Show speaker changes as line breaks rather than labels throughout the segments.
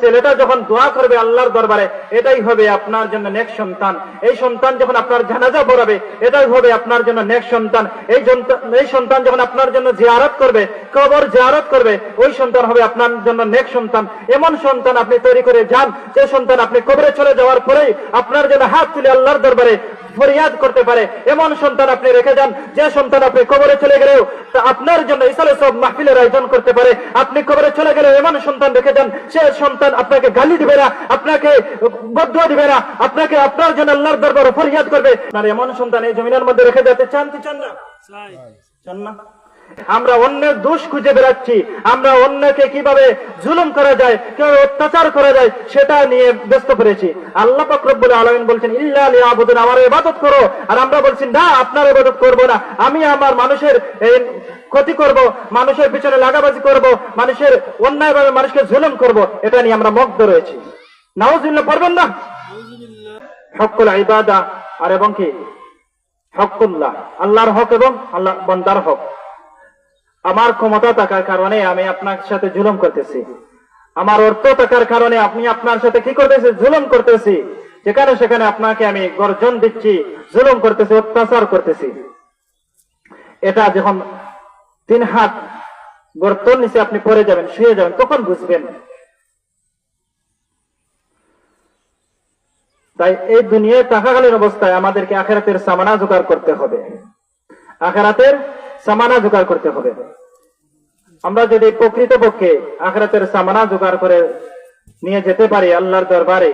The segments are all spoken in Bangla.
ছেলেটা যখন দোয়া করবে আল্লাহর দরবারে, এটাই হবে আপনার জন্য নেক সন্তান। এই সন্তান যখন আপনার জানাজা পড়াবে, এটাই হবে আপনার জন্য নেক সন্তান। এই এই সন্তান যখন আপনার জন্য জিয়ারত করবে, কবর জিয়ারত করবে, ওই সন্তান হবে আপনার জন্য নেক সন্তান। এমন সন্তান আপনি তৈরি করে যান, যে সন্তান আপনি কবরে চলে যাওয়ার পরেই আপনার জন্য হাত তুলে আল্লাহর দরবারে ফরিয়াদ করতে পারে। এমন সন্তান আপনি রেখে যান, যে সন্তান আপনি কবরে চলে গেলেও আপনার জন্য ইসালে সব মাহফিলের আয়োজন করতে পারে। আপনি কবরে চলে গেলেও এমন সন্তান রেখে যান, সে সন্তান আপনাকে গালি দিবে না, আপনাকে বদ্ধ দিবে না, আপনাকে আপনার জন্য আল্লাহর দরবারে ফরিয়াদ করবে। আর এমন সন্তান এই জমিনের মধ্যে রেখে যেতে চান কি চান না? চান না। আমরা অন্যের দোষ খুঁজে বেড়াচ্ছি। আমরা অন্যকে কীভাবে জুলুম করা যায়, কীভাবে অত্যাচার করা যায়, সেটা নিয়ে ব্যস্ত করেছি আল্লাহ ফকরবুল আলমিন বলছেন, ইল্লা আবুদিন আমার ইবাদত করো। আর আমরা বলছি, না, আপনার ইবাদত করব না। আমি আমার মানুষের ক্ষতি করব, মানুষের পিছনে লাগাবাজি করব, মানুষের অন্যায়ভাবে মানুষকে জুলুম করব, এটা নিয়ে আমরা মগ্ধ রয়েছি। নাউজুল্লাহ পারবেন না? হকুল ইবাদা, আর এবং কি? হকুল্লাহ আল্লাহর হক এবং আল্লাহ বন্দার হক। আমার ক্ষমতা থাকার কারণে আমি আপনার সাথে জুলুম করতেছি। আমার অর্থ থাকার কারণে আপনি আপনার সাথে কি করতেছি? জুলুম করতেছি। যেখানে সেখানে আপনাকে আমি গর্জন দিচ্ছি, জুলুম করতেছি, অত্যাচার করতেছি। এটা যখন তিন হাত গর্তর নিচে আপনি পড়ে যাবেন, শুয়ে যাবেন, তখন বুঝবেন। তাই এই দুনিয়ায় থাকাকালীন অবস্থায় আমাদেরকে আখেরাতের সামানা জোগাড় করতে হবে। আখেরাতের সামানা জোগাড় করতে হবে। আমরা যদি প্রকৃত পক্ষে আখেরাতের সামানা জোগাড় করে নিয়ে যেতে পারি আল্লাহর দরবারে,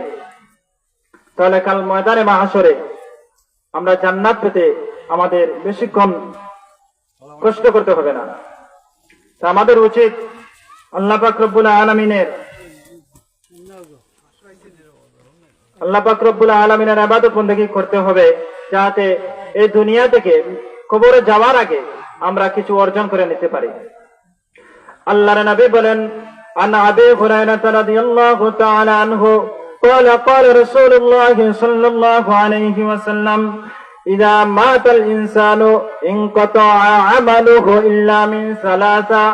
তাহলে কাল ময়দানে মাহাসরে আমরা জান্নাত পেতে আমাদের বেশিক্ষণ কষ্ট করতে হবে না। তা আমাদের উচিত আল্লাহ পাক আলমিনের, আল্লাহ পাক আলমিনের আবাদত বন্দী করতে হবে, যাতে এই দুনিয়া থেকে কবরে যাওয়ার আগে আমরা কিছু অর্জন করে নিতে পারি আল্লাহর নবী বলেন عن ابي هريره رضي الله تعالى عنه قال قال رسول الله صلى الله عليه وسلم اذا مات الانسان انقطع عمله الا من ثلاثه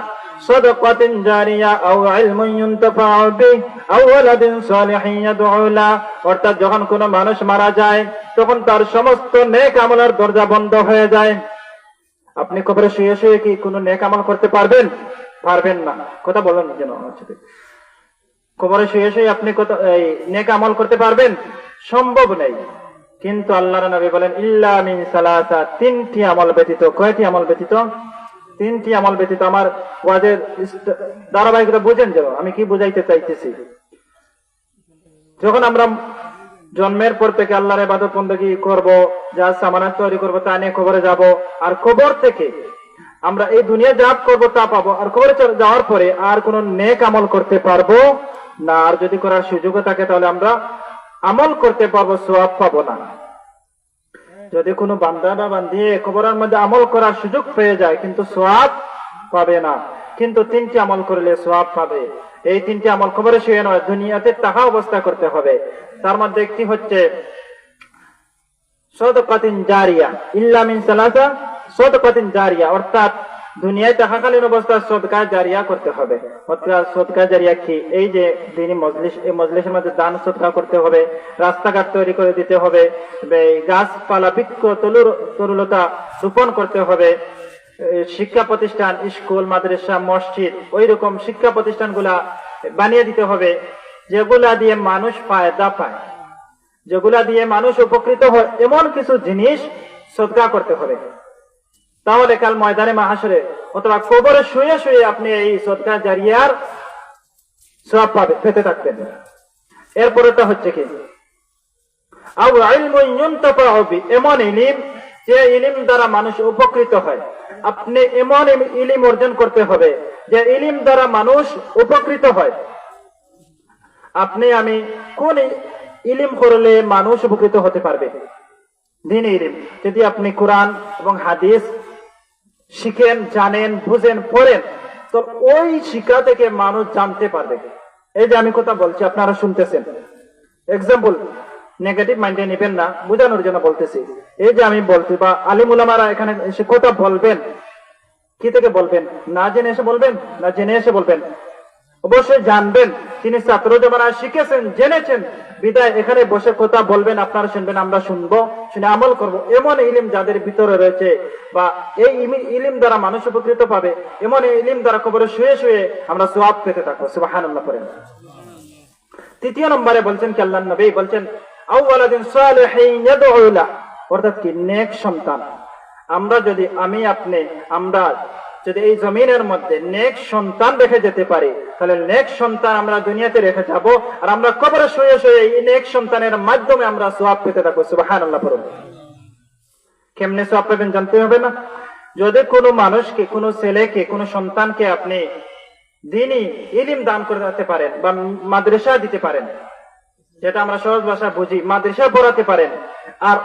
صدقة جارية أو علم ينتفع به أو ولد صالح يدعو له অর্থাৎ যখন কোনো মানুষ মারা যায় তখন তার সমস্ত নেক আমলের দরজা বন্ধ হয়ে যায় আপনি কবরে শুয়ে শুয়ে কি কোনো নেক আমল করতে পারবেন? পারবেন না। কথা বলেন যেন কবরে শুয়ে শুয়ে আপনি কত এই নেক আমল করতে পারবেন? সম্ভব নেই। কিন্তু আল্লাহর নবী বলেন, ইল্লা মিন সালাসা তিনটি আমল ব্যতীত, কয়টি আমল ব্যতীত? তিনটি আমল ব্যতীত আমার ওয়াজের ধারাবাহিকতা বুঝেন যেন। আমি কি বুঝাইতে চাইতেছি? যখন আমরা জন্মের পর থেকে আল্লাহর ইবাদত বন্দী করব, যা সামানাত তৈরি করব, তা নিয়ে কবরে যাব। আর কবর থেকে আমরা এই দুনিয়া যা করব তা পাবো। আর কবরে যাওয়ার পরে আর কোন নেক আমল করতে পারব না। আর যদি করার সুযোগ থাকে, তাহলে আমরা আমল করতে পারব সোয়াব পাবো না। যদি কোনো বান্দা বা বান্ধি কবরের মধ্যে আমল করার সুযোগ পেয়ে যায়, কিন্তু সোয়াব পাবে না। কিন্তু তিনটি আমল করলে সোয়াব পাবে। এই তিনটি আমল কবরে শুয়ে নয়, দুনিয়াতে টাকা অবস্থা করতে হবে। তার মধ্যে একটি হচ্ছে অর্থাৎ জারিয়া কি? এই যে মজলিস মজলিসের মধ্যে দান করতে হবে, রাস্তাঘাট তৈরি করে দিতে হবে গাছপালা বৃক্ষ তরুলতা রোপণ করতে হবে। শিক্ষা প্রতিষ্ঠান, স্কুল, মাদ্রাসা, মসজিদ ওই রকম শিক্ষা প্রতিষ্ঠানগুলা বানিয়ে দিতে হবে, যেগুলা দিয়ে মানুষ ফায়দা পায়। যেগুলা দিয়ে মানুষ উপকৃত হয়, এমন কিছু জিনিস সদকা করতে হবে। তাহলে কাল ময়দানে মাহাসরে অথবা কবরে শুয়ে শুয়ে আপনি এই সদকা জারিয়ার সব পাবে, পেতে থাকবেন। এরপরেটা হচ্ছে কি? এমন ইলিম যে ইলিম দ্বারা মানুষ উপকৃত হয়, আপনি এমন ইলিম অর্জন করতে হবে যে ইলিম দ্বারা মানুষ উপকৃত হয়। আপনি, আমি কোন ইলিম করলে মানুষ উপকৃত হতে পারবে? দিন ইলিম। যদি আপনি কোরআন এবং হাদিস শিখেন, জানেন, বুঝেন, পড়েন, তো ওই শিক্ষা থেকে মানুষ জানতে পারবে। এই যে আমি কথা বলছি, আপনারা শুনতেছেন। এক্সাম্পল নেগেটিভ মাইন্ডে নেবেন না, বোঝানোর জন্য বলতেছি। এই যে আমি বলছি, বা আলিম উলামারা এখানে এসে কথা বলবেন? কি থেকে বলবেন? না জেনে এসে বলবেন? না জেনে এসে বলবেন? অবশ্যই জানবেন। তিনি ছাত্র জমানায় শিখেছেন, জেনেছেন, বিদায়, এখানে বসে কথা বলবেন আপনারা শুনবেন, আমরা শুনব, শুনে আমল করব। এমন ইলিম যাদের ভিতরে রয়েছে, বা এই ইলিম দ্বারা মানুষ উপকৃত পাবে, এমন ইলিম দ্বারা কবরে শুয়ে শুয়ে আমরা সোয়াব পেতে থাকব। করেন তৃতীয় নম্বরে বলছেন কি নবী? বলছেন আমরা যদি, আমি আপনি, আমরা যদি এই জমিনের মধ্যে নেক সন্তান রেখে যেতে পারি, তাহলে নেক সন্তান আমরা দুনিয়াতে রেখে যাব, আর আমরা কবরে শুয়ে শুয়ে এই নেক সন্তানের মাধ্যমে আমরা সোয়াব পেতে থাকব। সুবহানাল্লাহ, পড়ুন। কেমনে সোয়াব পাবেন জানতে হবে না? যদি কোনো মানুষকে, কোনো ছেলেকে, কোনো সন্তানকে আপনি দিনই ইলিম দান করে দিতে পারেন বা মাদ্রাসা দিতে পারেন যেটা আমরা সহজ ভাষা বুঝি মাদ্রাসা পড়াতে পারেন। আর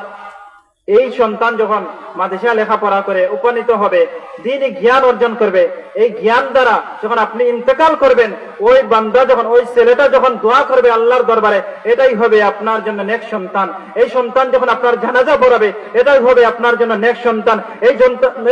এই সন্তান যখন মাদ্রাসা লেখাপড়া করে উপনীত হবে দিনই জ্ঞান অর্জন করবে, এই জ্ঞান দ্বারা যখন আপনি ইন্তেকাল করবেন, ওই বান্দা যখন, ওই ছেলেটা যখন দোয়া করবে আল্লাহর দরবারে, এটাই হবে আপনার জন্য নেক সন্তান। এই সন্তান যখন আপনার জানাজা পড়াবে, এটাই হবে আপনার জন্য নেক সন্তান। এই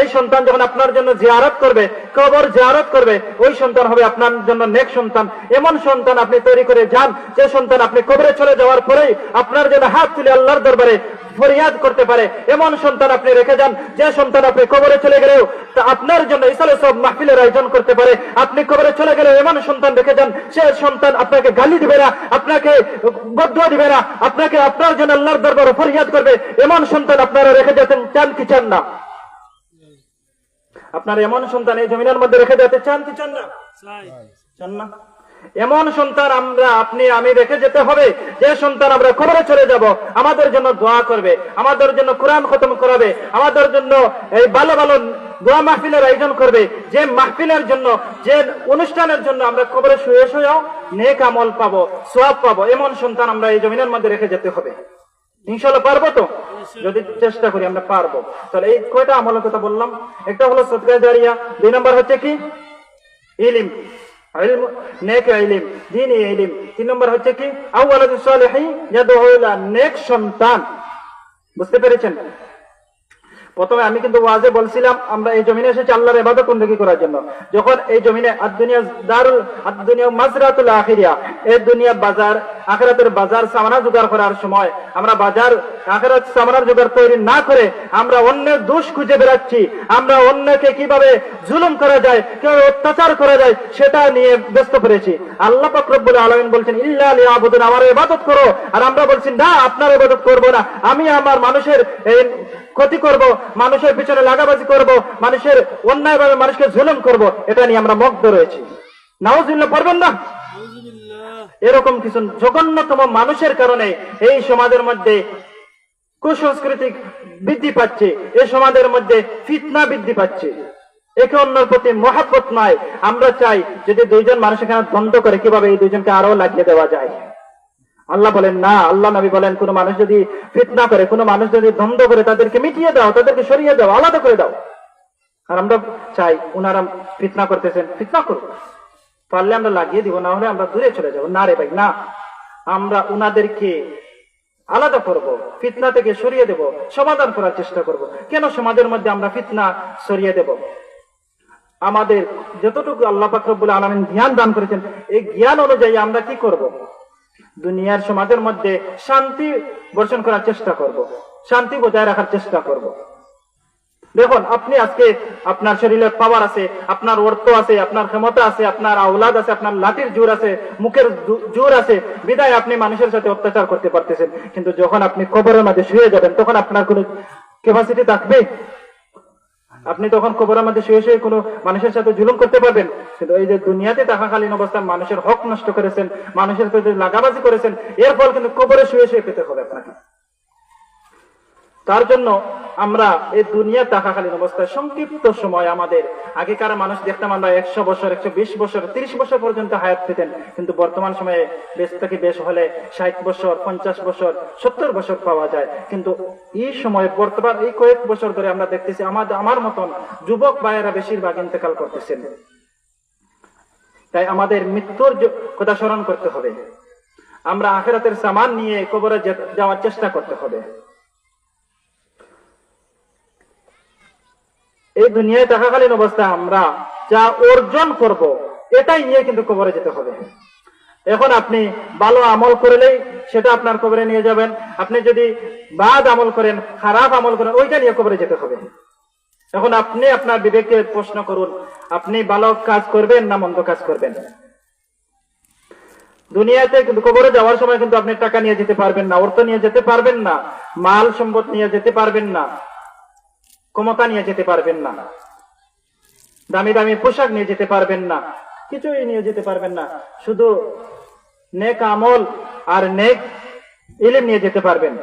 এই সন্তান যখন আপনার জন্য জিয়ারত করবে, কবর জিয়ারত করবে, ওই সন্তান হবে আপনার জন্য নেক সন্তান। এমন সন্তান আপনি তৈরি করে যান, যে সন্তান আপনি কবরে চলে যাওয়ার পরেই আপনার জন্য হাত তুলে আল্লাহর দরবারে ফরিয়াদ করতে পারে। এমন সন্তান আপনি রেখে যান যে সন্তান আপনি কবরে চলে গেলেও তা আপনার জন্য ইসালে সব মাহফিলের আয়োজন করতে পারে। আপনি কবরে চলে গেলেও এমন সন্তান রেখে যান সে সন্তান আপনাকে গালি দিবে না আপনাকে বদ্ধ দিবে না আপনাকে আপনার জন্য আল্লাহর দরবারে ফরিয়াদ করবে। এমন সন্তান আপনারা রেখে যেতেন চান কি চান না? আপনার এমন সন্তান এই জমিনের মধ্যে রেখে যেতে চান কি চান না? চান না? এমন সন্তান আমরা, আপনি, আমি রেখে যেতে হবে। যে সন্তান আমরা খবরে চলে যাব, আমাদের জন্য দোয়া করবে, আমাদের জন্য কোরআন খতম করাবে, আমাদের জন্য এই ভালো ভালো দোয়া মাহফিলের আয়োজন করবে। যে মাহফিলের জন্য, যে অনুষ্ঠানের জন্য আমরা খবরে শুয়ে শুয়েও নেক আমল পাবো সোয়াব পাবো, এমন সন্তান আমরা এই জমিনের মধ্যে রেখে যেতে হবে। ইনশাল্লাহ পারব তো? যদি চেষ্টা করি, আমরা পারব। তাহলে এই কয়টা আমলের কথা বললাম? একটা হলো সদকা জারিয়া, দুই নম্বর হচ্ছে কি? ইলম। নেক ইলিম দিনী ইলিম তিন নম্বর হচ্ছে কি? নেক সন্তান। বুঝতে পেরেছেন? প্রথমে আমি কিন্তু ওয়াজে বলছিলাম, আমরা এই জমিনে এসেছি আল্লাহর ইবাদত বন্দেগী করার জন্য। যখন এই জমিনে আদ দুনিয়া দারুল আদ দুনিয়া মাজরাতুল আখিরিয়া, এই দুনিয়া বাজার বাজার সামানা জোগাড় করার সময়, আমরা বাজার সামানার জোগাড় তৈরি না করে আমরা দোষ খুঁজে বেড়াচ্ছি, আমরা অন্যকে কীভাবে জুলুম করা যায়, কীভাবে অত্যাচার করা যায়, সেটা নিয়ে ব্যস্ত করেছি আল্লাহ পাক রব্বুল আলামিন বলছেন, ইল্লা লিয়াবুদুন, আমার ইবাদত করো। আর আমরা বলছি, না, আপনার ইবাদত করব না। আমি আমার মানুষের ক্ষতি করব মানুষের পিছনে লাগাবাজি করব মানুষের অন্যায়ভাবে মানুষকে জুলুম করব এটা নিয়ে আমরা মগ্ধ রয়েছি। নাউজুল্লাহ পারবেন না? এরকম কিছু জঘন্যতম মানুষের কারণে এই সমাজের মধ্যে কুসংস্কৃতি বৃদ্ধি পাচ্ছে এই সমাজের মধ্যে ফিতনা বৃদ্ধি পাচ্ছে। একে অন্যের প্রতি মহাব্বত নয়। আমরা চাই যদি দুইজন মানুষ এখানে দ্বন্দ্ব করে কীভাবে এই দুইজনকে আরও লাগিয়ে দেওয়া যায়? আল্লাহ বলেন, না, আল্লাহ নবী বলেন, কোন মানুষ যদি ফিতনা করে, কোন মানুষ যদি দ্বন্দ্ব করে, তাদেরকে মিটিয়ে দাও, তাদেরকে সরিয়ে দাও, আলাদা করে দাও। আর আমরা চাই উনারা ফিতনা করতেছেন, ফিতনা করুক। পারলে আমরা লাগিয়ে দিব, না হলে আমরা দূরে চলে যাব। না রে ভাই, না। আমরা উনাদেরকে আলাদা করব, ফিতনা থেকে সরিয়ে দেব, সমাধান করার চেষ্টা করব। কেন সমাজের মধ্যে আমরা ফিতনা সরিয়ে দেব? আমাদের যতটুকু আল্লাহ পাকরবুল আলমিন জ্ঞান দান করেছেন, এই জ্ঞান অনুযায়ী আমরা কি করব? দুনিয়ার সমাজের মধ্যে শান্তি বর্ষণ করার চেষ্টা করব। শান্তি বজায় রাখার চেষ্টা করব। দেখুন, আপনি আজকে আপনার শরীরে পাওয়ার আছে, আপনার অর্থ আছে, আপনার ক্ষমতা আছে, আপনার আওলাদ আছে, আপনার লাঠির জোর আছে, মুখের জোর আছে, বিদায় আপনি মানুষের সাথে অত্যাচার করতে পারতেছেন। কিন্তু যখন আপনি কবরের মাঝে শুয়ে যাবেন, তখন আপনার কোনো ক্যাপাসিটি থাকবে? আপনি তখন কবরের মধ্যে শুয়ে শুয়ে কোনো মানুষের সাথে জুলুম করতে পারবেন। কিন্তু এই যে দুনিয়াতে থাকাকালীন অবস্থায় মানুষের হক নষ্ট করেছেন, মানুষের সাথে লাগাবাজি করেছেন, এর ফল কিন্তু কবরে শুয়ে শুয়ে পেতে হবে আপনাকে। তার জন্য আমরা এই দুনিয়া থাকাকালীন অবস্থায় সংক্ষিপ্ত সময় আমাদের আগেকার মানুষ দেখতাম আমরা একশো বছর, একশো বিশ বছর, তিরিশ বছর পর্যন্ত হায়াত পেতেন। কিন্তু বর্তমান সময়ে বেশ থেকে বেশ হলে ষাট বছর, পঞ্চাশ বছর, সত্তর বছর পাওয়া যায়। কিন্তু এই সময় বর্তমান এই কয়েক বছর ধরে আমরা দেখতেছি আমাদের আমার মতন যুবক ভাইয়েরা বেশিরভাগ ইন্তেকাল করতেছেন। তাই আমাদের মৃত্যুর কথা স্মরণ করতে হবে। আমরা আখেরাতের সামান নিয়ে কবরে যাওয়ার চেষ্টা করতে হবে। এই দুনিয়ায় থাকাকালীন অবস্থায় আমরা যা অর্জন করব, এটাই নিয়ে কিন্তু কবরে যেতে হবে। এখন আপনি ভালো আমল করলেই সেটা আপনার কবরে নিয়ে যাবেন। আপনি যদি বাদ আমল করেন, খারাপ আমল করেন, ওইটা নিয়ে কবরে যেতে হবে। এখন আপনি আপনার বিবেককে প্রশ্ন করুন, আপনি ভালো কাজ করবেন না মন্দ কাজ করবেন? দুনিয়াতে কিন্তু কবরে যাওয়ার সময় কিন্তু আপনি টাকা নিয়ে যেতে পারবেন না, অর্থ নিয়ে যেতে পারবেন না, মাল সম্পদ নিয়ে যেতে পারবেন না। ক্ষমতা নিয়ে যেতে পারবেন না। দামি দামি পোশাক নিয়ে যেতে পারবেন না। কিছুই নিয়ে যেতে পারবেন না। শুধু নেক আমল আর নেক ইলেম নিয়ে যেতে পারবেন।